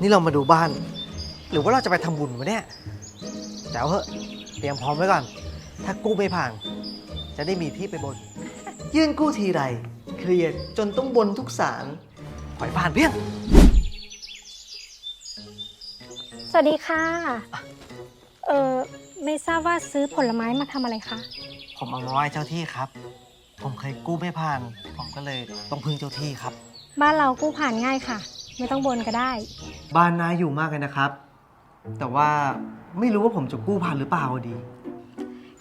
นี่เรามาดูบ้าน หรือว่าเราจะไปทำบุญวะเนี่ยแต่เอาเถอะเตรียมพร้อมไว้ก่อน ถ้ากู้ไม่ผ่าน จะได้มีที่ไปบน ยื่นกู้ทีไร เครียดจนต้องบนทุกสารปล่อยผ่านเพียง สวัสดีค่ะ เออไม่ทราบว่าซื้อผลไม้มาทำอะไรคะ ผมเอามาไหว้เจ้าที่ครับ ผมเคยกู้ไม่ผ่าน ผมก็เลยต้องพึ่งเจ้าที่ครับ บ้านเรากู้ผ่านง่ายค่ะ ไม่ต้องบนก็ได้ บ้านน่าอยู่มากเลยนะครับ แต่ว่าไม่รู้ว่าผมจะกู้ผ่านหรือเปล่าดี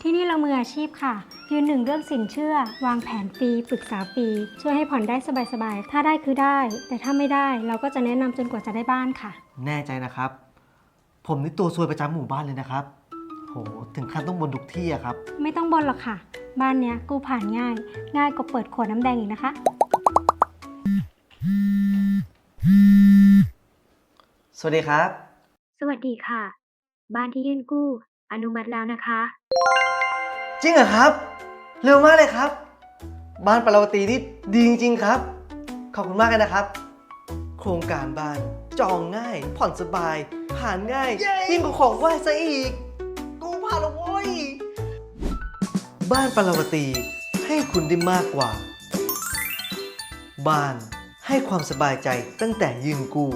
ที่นี่เรามืออาชีพค่ะ ยืนหนึ่งเรื่องสินเชื่อ วางแผนฟรีปรึกษาฟรีช่วยให้ผ่อนได้สบายๆ ถ้าได้คือได้ แต่ถ้าไม่ได้เราก็จะแนะนำจนกว่าจะได้บ้านค่ะ แน่ใจนะครับ ผมนี่ตัวซวยประจำหมู่บ้านเลยนะครับ โห ถึงขั้นต้องบนทุกที่อะครับ ไม่ต้องบนหรอกค่ะ บ้านเนี้ยกู้ผ่านง่าย ง่ายกว่าเปิดขวดน้ำแดงอีกนะคะ สวัสดีครับ สวัสดีค่ะ บ้านที่ยื่นกู้ อนุมัติแล้วนะคะ จริงเหรอครับ เร็วมากเลยครับ บ้านปราวตีนี่ดีจริงๆครับ ขอบคุณมากเลยนะครับ โครงการบ้านจองง่าย ผ่อนสบาย ผ่านง่ายยิ่งกว่าของไหว้ซะอีก กูผ่านแล้วโว้ย บ้านปราวตีให้คุณได้มากกว่า บ้านให้ความสบายใจตั้งแต่ยืนกู้